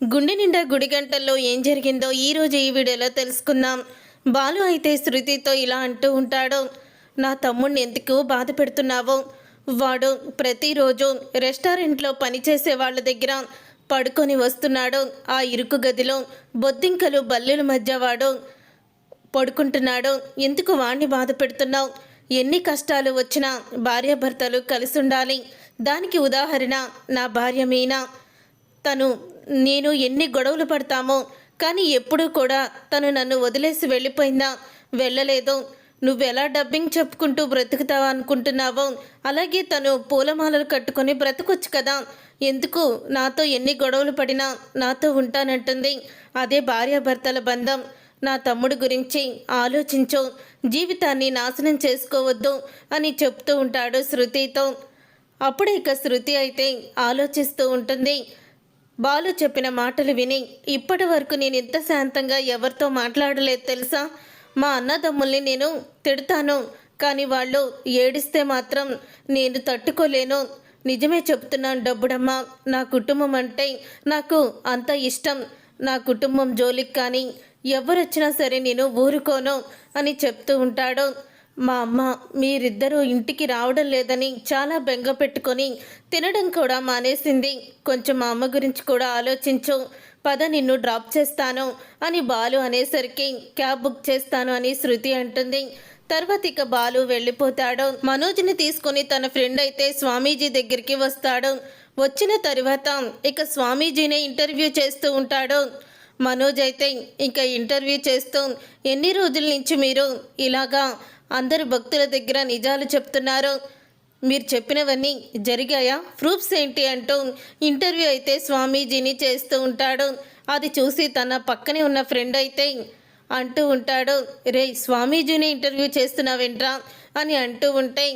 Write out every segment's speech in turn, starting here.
గుండె నిండా గుడి గంటల్లో ఏం జరిగిందో ఈరోజు ఈ వీడియోలో తెలుసుకుందాం. బాలు అయితే శృతితో ఇలా అంటూ ఉంటాడు నా తమ్ముడిని ఎందుకు బాధ పెడుతున్నావు? వాడు ప్రతిరోజు రెస్టారెంట్లో పనిచేసే వాళ్ళ దగ్గర పడుకొని వస్తున్నాడు. ఆ ఇరుకు గదిలో బొద్దింకలు బల్లుల మధ్య వాడు పడుకుంటున్నాడు. ఎందుకు వాణ్ణి బాధ పెడుతున్నావు? ఎన్ని కష్టాలు వచ్చినా భార్యాభర్తలు కలిసి ఉండాలి. దానికి ఉదాహరణ నా భార్య మీనా. తను నేను ఎన్ని గొడవలు పడతామో కానీ ఎప్పుడూ కూడా తను నన్ను వదిలేసి వెళ్ళిపోయిందా? వెళ్ళలేదు. నువ్వెలా డబ్బింగ్ చెప్పుకుంటూ బ్రతుకుతావా అనుకుంటున్నావో అలాగే తను పూలమాలలు కట్టుకొని బ్రతకొచ్చు కదా. ఎందుకు? నాతో ఎన్ని గొడవలు పడినా నాతో ఉంటానంటుంది. అదే భార్యాభర్తల బంధం. నా తమ్ముడు గురించి ఆలోచించు. జీవితాన్ని నాశనం చేసుకోవద్దు అని చెప్తూ ఉంటాడు శృతితో. అప్పుడే ఇక శృతి అయితే ఆలోచిస్తూ ఉంటుంది. బాలు చెప్పిన మాటలు విని ఇప్పటి వరకు నేను ఇంత శాంతంగా ఎవరితో మాట్లాడలేదు తెలుసా? మా అన్నదమ్ముల్ని నేను తిడతాను కానీ వాళ్ళు ఏడిస్తే మాత్రం నేను తట్టుకోలేను. నిజమే చెప్తున్నాను డబ్బుడమ్మ నా కుటుంబం అంటే నాకు అంత ఇష్టం. నా కుటుంబం జోలికి కానీ ఎవరొచ్చినా సరే నేను ఊరుకోను అని చెప్తూ ఉంటాడు. మా అమ్మ మీరిద్దరూ ఇంటికి రావడం లేదని చాలా బెంగ పెట్టుకొని తినడం కూడా మానేసింది. కొంచెం మా అమ్మ గురించి కూడా ఆలోచించు. పద నిన్ను డ్రాప్ చేస్తాను అని బాలు అనేసరికి క్యాబ్ బుక్ చేస్తాను అని శృతి అంటుంది. తర్వాత ఇక బాలు వెళ్ళిపోతాడు. మనోజ్ని తీసుకొని తన ఫ్రెండ్ అయితే స్వామీజీ దగ్గరికి వస్తాడు. వచ్చిన తర్వాత ఇక స్వామీజీనే ఇంటర్వ్యూ చేస్తూ ఉంటాడు. మనోజ్ అయితే ఇంకా ఇంటర్వ్యూ చేస్తూ ఎన్ని రోజుల నుంచి మీరు ఇలాగా అందరు భక్తుల దగ్గర నిజాలు చెప్తున్నారు. మీరు చెప్పినవన్నీ జరిగాయా? ప్రూఫ్స్ ఏంటి అంటూ ఇంటర్వ్యూ అయితే స్వామీజీని చేస్తూ ఉంటాడు. అది చూసి తన పక్కనే ఉన్న ఫ్రెండ్ అయితే అంటూ ఉంటాడు రే స్వామీజీని ఇంటర్వ్యూ చేస్తున్నావేంట్రా? అని అంటూ ఉంటే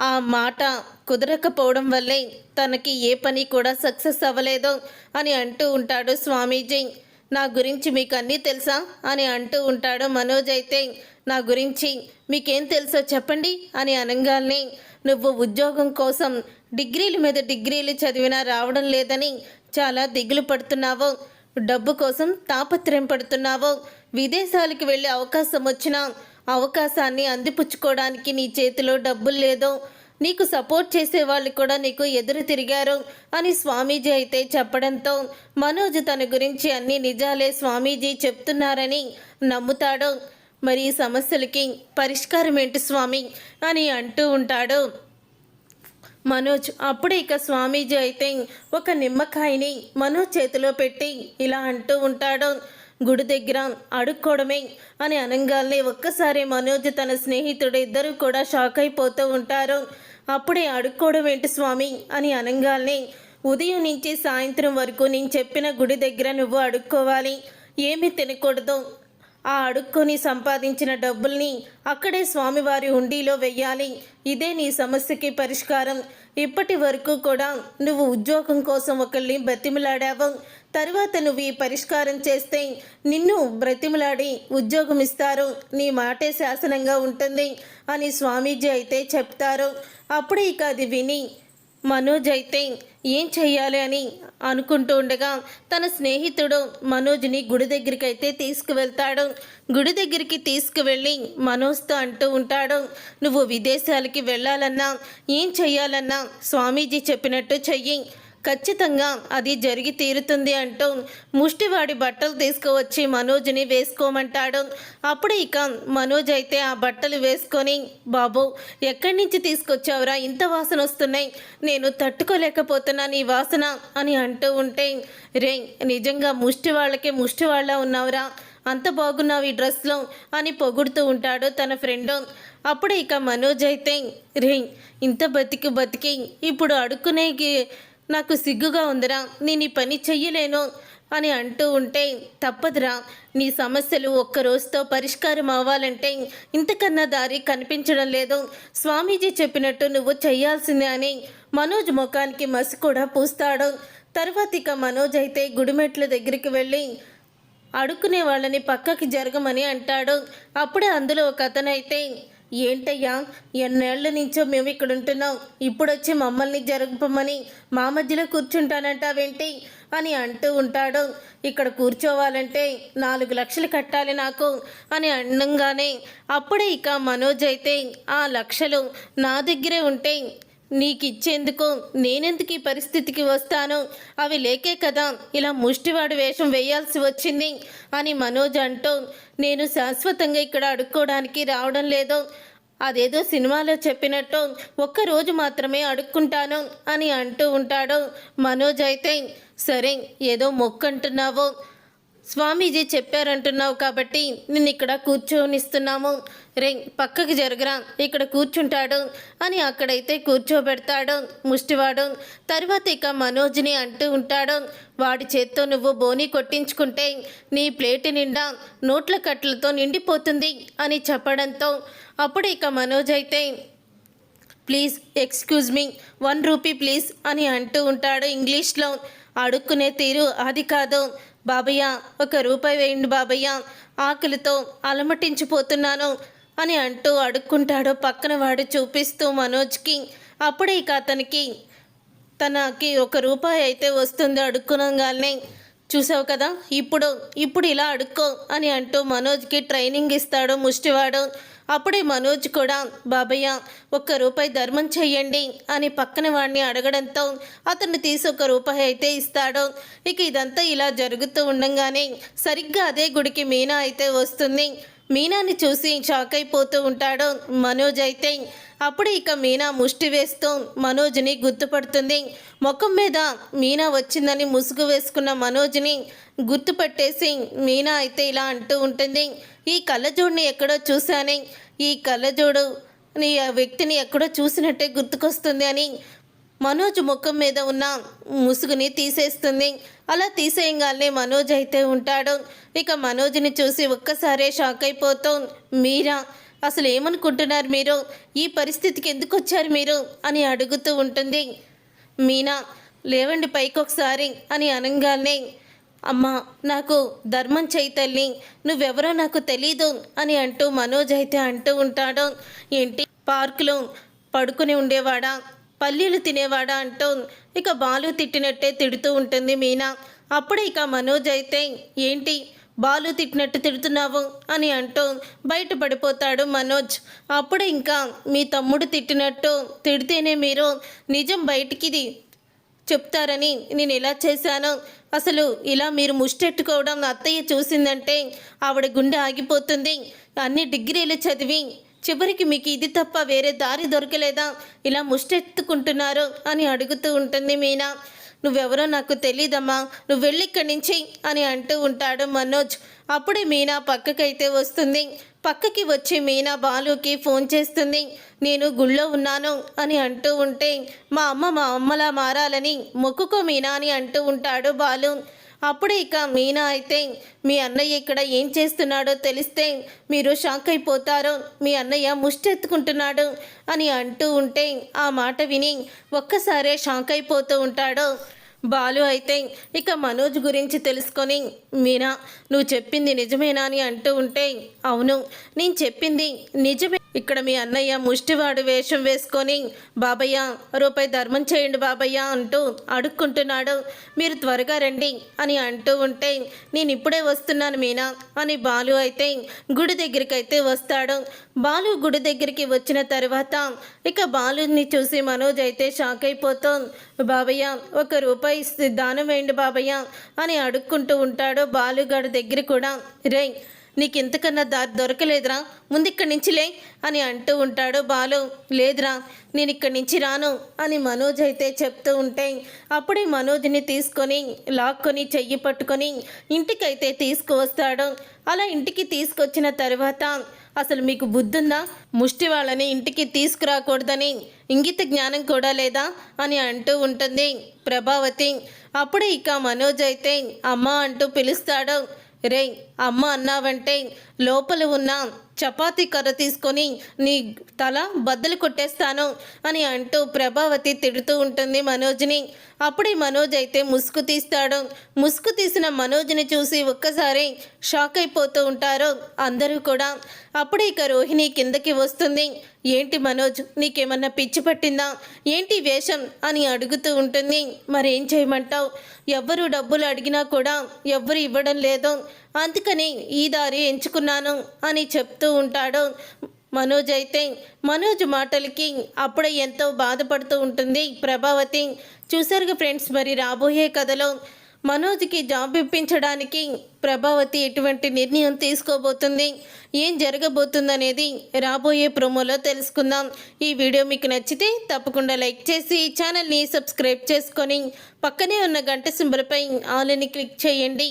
ఆ మాట కుదరకపోవడం వల్లే తనకి ఏ పని కూడా సక్సెస్ అవ్వలేదు అని అంటూ ఉంటాడు స్వామీజీ. నా గురించి మీకు అన్నీ తెలుసా? అని అంటూ ఉంటాడు మనోజ్ అయితే నా గురించి మీకేం తెలుసో చెప్పండి అని అనగానే నువ్వు ఉద్యోగం కోసం డిగ్రీల మీద డిగ్రీలు చదివినా రావడం లేదని చాలా దిగులు పడుతున్నావు. డబ్బు కోసం తాపత్రయం పడుతున్నావు. విదేశాలకు వెళ్ళే అవకాశం వచ్చినా అవకాశాన్ని అందిపుచ్చుకోవడానికి నీ చేతిలో డబ్బులు లేదో. నీకు సపోర్ట్ చేసే వాళ్ళు కూడా నీకు ఎదురు తిరిగారు అని స్వామీజీ అయితే చెప్పడంతో మనోజ్ తన గురించి అన్ని నిజాలే స్వామీజీ చెప్తున్నారని నమ్ముతాడు. మరి ఈ సమస్యలకి పరిష్కారం ఏంటి స్వామి అని అంటూ ఉంటాడు. మనోజ్ అప్పుడే ఇక స్వామీజీ అయితే ఒక నిమ్మకాయని మనోజ్ చేతిలో పెట్టి ఇలా అంటూ ఉంటాడు. గుడి దగ్గర అడుక్కోవడమే అని అనగానే ఒక్కసారి మనోజ్ తన స్నేహితుడు ఇద్దరు కూడా షాక్ అయిపోతూ ఉంటారు. అప్పుడే అడుక్కోవడం ఏంటి స్వామి? అని అనగానే ఉదయం నుంచి సాయంత్రం వరకు నేను చెప్పిన గుడి దగ్గర నువ్వు అడుక్కోవాలి ఏమీ తినకూడదు. ఆ అడుక్కొని సంపాదించిన డబ్బుల్ని అక్కడే స్వామివారి హుండీలో వెయ్యాలి. ఇదే నీ సమస్యకి పరిష్కారం. ఇప్పటి వరకు కూడా నువ్వు ఉద్యోగం కోసం ఒకళ్ళని బతిమిలాడావు. తర్వాత నువ్వు ఈ పరిష్కారం చేస్తే నిన్ను బ్రతిమలాడి ఉద్యోగం ఇస్తారు నీ మాటే శాసనంగా ఉంటుంది అని స్వామీజీ అయితే చెప్తారు. అప్పుడే ఇక అది విని మనోజ్ అయితే ఏం చెయ్యాలి అని అనుకుంటూ ఉండగా తన స్నేహితుడు మనోజ్ని గుడి దగ్గరికి అయితే తీసుకువెళ్తాడు. గుడి దగ్గరికి తీసుకువెళ్ళి మనోజ్తో అంటూ ఉంటాడు నువ్వు విదేశాలకి వెళ్ళాలన్నా ఏం చెయ్యాలన్నా స్వామీజీ చెప్పినట్టు చెయ్యి. ఖచ్చితంగా అది జరిగి తీరుతుంది అంటూ ముష్టివాడి బట్టలు తీసుకువచ్చి మనోజ్ని వేసుకోమంటాడు. అప్పుడు ఇక మనోజ్ అయితే ఆ బట్టలు వేసుకొని బాబు ఎక్కడి నుంచి తీసుకొచ్చావురా? ఇంత వాసన వస్తున్నాయి. నేను తట్టుకోలేకపోతున్నాను ఈ వాసన అని అంటూ ఉంటే రే నిజంగా ముష్టి వాళ్ళకే ముష్టి వాళ్ళ ఉన్నావురా. అంత బాగున్నావు ఈ డ్రెస్లో అని పొగుడుతూ ఉంటాడు తన ఫ్రెండ్. అప్పుడు ఇక మనోజ్ అయితే రే ఇంత బతికి బతికి ఇప్పుడు అడుక్కునేకి నాకు సిగ్గుగా ఉందిరా నేను ఈ పని చెయ్యలేను అని అంటూ ఉంటే తప్పదురా నీ సమస్యలు ఒక్క రోజుతో పరిష్కారం అవ్వాలంటే ఇంతకన్నా దారి కనిపించడం లేదు. స్వామీజీ చెప్పినట్టు నువ్వు చెయ్యాల్సిందే అని మనోజ్ ముఖానికి మసి కూడా పూస్తాడు. తర్వాత ఇక మనోజ్ అయితే గుడిమెట్ల దగ్గరికి వెళ్ళి అడుక్కునే వాళ్ళని పక్కకి జరగమని అంటాడు. అప్పుడే అందులో ఒక అతనైతే ఏంటయ్యా? ఎన్నేళ్ళ నుంచో మేము ఇక్కడ ఉంటున్నాం. ఇప్పుడొచ్చి మమ్మల్ని జరగపమని మా మధ్యలో కూర్చుంటానంటావేంటి? అని అంటూ ఉంటాడు. ఇక్కడ కూర్చోవాలంటే నాలుగు లక్షలు కట్టాలి నాకు అని అండంగానే అప్పుడే ఇక మనోజ్ అయితే ఆ లక్షలు నా దగ్గరే ఉంటే నీకు ఇచ్చేందుకు నేనెందుకు ఈ పరిస్థితికి వస్తాను? అవి లేకే కదా ఇలా ముష్టివాడు వేషం వేయాల్సి వచ్చింది అని మనోజ్ అంటూ నేను శాశ్వతంగా ఇక్కడ అడుక్కోవడానికి రావడం లేదు. అదేదో సినిమాలో చెప్పినట్టు ఒక్కరోజు మాత్రమే అడుక్కుంటాను అని అంటూ ఉంటాడు మనోజ్ అయితే. సరే ఏదో మొక్కంటున్నావు. స్వామీజీ చెప్పారంటున్నావు కాబట్టి నిన్ను ఇక్కడ కూర్చోనిస్తున్నాము. రే పక్కకి జరగరా ఇక్కడ కూర్చుంటాడు అని అక్కడైతే కూర్చోబెడతాడు ముష్టివాడు. తర్వాత ఇక మనోజ్ని అంటూ ఉంటాడు వాడి చేత్తో నువ్వు బోని కొట్టించుకుంటే నీ ప్లేటు నిండా నోట్ల కట్టలతో నిండిపోతుంది అని చెప్పడంతో అప్పుడు ఇక మనోజ్ అయితే please excuse me one rupee please అని అంటూ ఉంటాడు ఇంగ్లీష్లో. అడుక్కునే తీరు అది కాదు బాబయ్య ఒక రూపాయి వేయండి బాబయ్య ఆకలితో అలమటించిపోతున్నాను అని అంటూ అడుక్కుంటాడు పక్కన వాడు చూపిస్తూ మనోజ్కి. అప్పుడే ఇక అతనికి తనకి ఒక రూపాయి అయితే వస్తుంది అడుక్కునంగానే చూసావు కదా ఇప్పుడు ఇప్పుడు ఇలా అడుక్కో అని అంటూ మనోజ్కి ట్రైనింగ్ ఇస్తాడు ముష్టివాడు. అప్పుడే మనోజ్ కూడా బాబయ్య ఒక్క రూపాయి ధర్మం చెయ్యండి అని పక్కన వాడిని అడగడంతో అతను తీసి ఒక రూపాయి అయితే ఇస్తాడు. ఇక ఇదంతా ఇలా జరుగుతూ ఉండంగానే సరిగ్గా అదే గుడికి మీనా అయితే వస్తుంది. మీనాని చూసి షాక్ అయిపోతూ ఉంటాడు. మనోజ్ అయితే అప్పుడు ఇక మీనా ముష్టి వేస్తూ మనోజ్ని గుర్తుపడుతుంది. ముఖం మీద మీనా వచ్చిందని ముసుగు వేసుకున్న మనోజ్ని గుర్తుపట్టేసి మీనా అయితే ఇలా అంటూ ఉంటుంది. ఈ కళ్ళజోడిని ఎక్కడో చూశానే. ఈ కళ్ళజోడు నీ ఆ వ్యక్తిని ఎక్కడో చూసినట్టే గుర్తుకొస్తుంది అని మనోజ్ ముఖం మీద ఉన్న ముసుగుని తీసేస్తుంది. అలా తీసేయగానే మనోజ్ అయితే ఉంటాడు. ఇక మనోజ్ని చూసి ఒక్కసారే షాక్ అయిపోతాం. మీరా అసలు ఏమనుకుంటున్నారు మీరు? ఈ పరిస్థితికి ఎందుకు వచ్చారు మీరు? అని అడుగుతూ ఉంటుంది. మీనా లేవండి పైకి ఒకసారి అని అనగానే అమ్మా నాకు ధర్మం చేయి తల్లి నువ్వెవరో నాకు తెలీదు అని అంటూ మనోజ్ అయితే అంటూ ఉంటాడు. ఏంటి? పార్కులో పడుకుని ఉండేవాడా? పల్లీలు తినేవాడా అంటూ ఇక బాలు తిట్టినట్టే తిడుతూ ఉంటుంది మీనా. అప్పుడే ఇక మనోజ్ అయితే ఏంటి? బాలు తిట్టినట్టు తిడుతున్నావు? అని అంటూ బయట పడిపోతాడు మనోజ్. అప్పుడు ఇంకా మీ తమ్ముడు తిట్టినట్టు తిడితేనే మీరు నిజం బయటికిది చెప్తారని నేను ఎలా చేశాను? అసలు ఇలా మీరు ముష్టెట్టుకోవడం అత్తయ్య చూసిందంటే ఆవిడ గుండె ఆగిపోతుంది. అన్ని డిగ్రీలు చదివి చివరికి మీకు ఇది తప్ప వేరే దారి దొరకలేదా? ఇలా ముష్టెత్తుకుంటున్నారు అని అడుగుతూ ఉంటుంది మీనా. నువ్వెవరో నాకు తెలీదమ్మా. నువ్వు వెళ్ళి ఇక్కడి నుంచి అని అంటూ ఉంటాడు మనోజ్. అప్పుడే మీనా పక్కకైతే వస్తుంది. పక్కకి వచ్చి మీనా బాలుకి ఫోన్ చేస్తుంది. నేను గుళ్ళో ఉన్నాను అని అంటూ ఉంటే మా అమ్మ మా అమ్మలా మారాలని మొక్కుకో మీనా అని అంటూ ఉంటాడు బాలు. అప్పుడే ఇక మీనా అయితే మీ అన్నయ్య ఇక్కడ ఏం చేస్తున్నాడో తెలిస్తే మీరు షాక్ అయిపోతారు. మీ అన్నయ్య ముష్టెత్తుకుంటున్నాడు అని అంటూ ఉంటే ఆ మాట విని ఒక్కసారే షాక్ అయిపోతూ ఉంటాడు. బాలు అయితే ఇక మనోజ్ గురించి తెలుసుకొని మీనా నువ్వు చెప్పింది నిజమేనా? అని అంటూ ఉంటే అవును నేను చెప్పింది నిజమే. ఇక్కడ మీ అన్నయ్య ముష్టివాడు వేషం వేసుకొని బాబయ్య రూపాయి ధర్మం చేయండి బాబయ్య అంటూ అడుక్కుంటున్నాడు. మీరు త్వరగా రండి అని అంటూ ఉంటే నేను ఇప్పుడే వస్తున్నాను మీనా అని బాలు అయితే గుడి దగ్గరికి అయితే వస్తాడు. బాలు గుడి దగ్గరికి వచ్చిన తర్వాత ఇక బాలుని చూసి మనోజ్ అయితే షాక్ అయిపోతాం. బాబయ్య ఒక రూపాయి ఇస్తే దానం వేయండి బాబయ్య అని అడుక్కుంటూ ఉంటాడు బాలుగాడు దగ్గర కూడా. రే నీకు ఇంతకన్నా దారి దొరకలేదురా ముందు ఇక్కడి నుంచి లే అని అంటూ ఉంటాడు బాలు. లేదురా నేను ఇక్కడి నుంచి రాను అని మనోజ్ అయితే చెప్తూ ఉంటే అప్పుడే మనోజ్ని తీసుకొని లాక్కొని చెయ్యి పట్టుకొని ఇంటికైతే తీసుకువస్తాడు. అలా ఇంటికి తీసుకొచ్చిన తర్వాత అసలు మీకు బుద్ధుందా? ముష్టి వాళ్ళని ఇంటికి తీసుకురాకూడదని ఇంగిత జ్ఞానం కూడా లేదా? అని అంటూ ఉంటుంది ప్రభావతి. అప్పుడే ఇక మనోజ్ అయితే అమ్మ అంటూ పిలుస్తాడు. రే అమ్మ అన్నావంటే లోపల ఉన్న చపాతీ కర్ర తీసుకొని నీ తల బద్దలు కొట్టేస్తాను అని అంటూ ప్రభావతి తిడుతూ ఉంటుంది మనోజ్ని. అప్పుడే మనోజ్ అయితే ముసుగు తీస్తాడు. ముసుగు తీసిన మనోజ్ని చూసి ఒక్కసారి షాక్ అయిపోతూ ఉంటారు అందరూ కూడా. అప్పుడే ఇక రోహిణి కిందకి వస్తుంది. ఏంటి మనోజ్ నీకేమన్నా పిచ్చి పట్టిందా? ఏంటి వేషం? అని అడుగుతూ ఉంటుంది. మరేం చేయమంటావు? ఎవ్వరు డబ్బులు అడిగినా కూడా ఎవ్వరు ఇవ్వడం లేదు. అందుకని ఈ దారి ఎంచుకున్నాను అని చెప్తూ ఉంటాడు మనోజ్ అయితే. మనోజ్ మాటలకి అప్పుడే ఎంతో బాధపడుతూ ఉంటుంది. ప్రభావతి చూసారుగా ఫ్రెండ్స్ మరి రాబోయే కథలో మనోజ్కి జాబ్ ఇప్పించడానికి ప్రభావతి ఎటువంటి నిర్ణయం తీసుకోబోతుంది? ఏం జరగబోతుందనేది రాబోయే ప్రోమోలో తెలుసుకుందాం. ఈ వీడియో మీకు నచ్చితే తప్పకుండా లైక్ చేసి ఛానల్ని సబ్స్క్రైబ్ చేసుకొని పక్కనే ఉన్న గంట సింబల్పై ఆల్ని క్లిక్ చేయండి.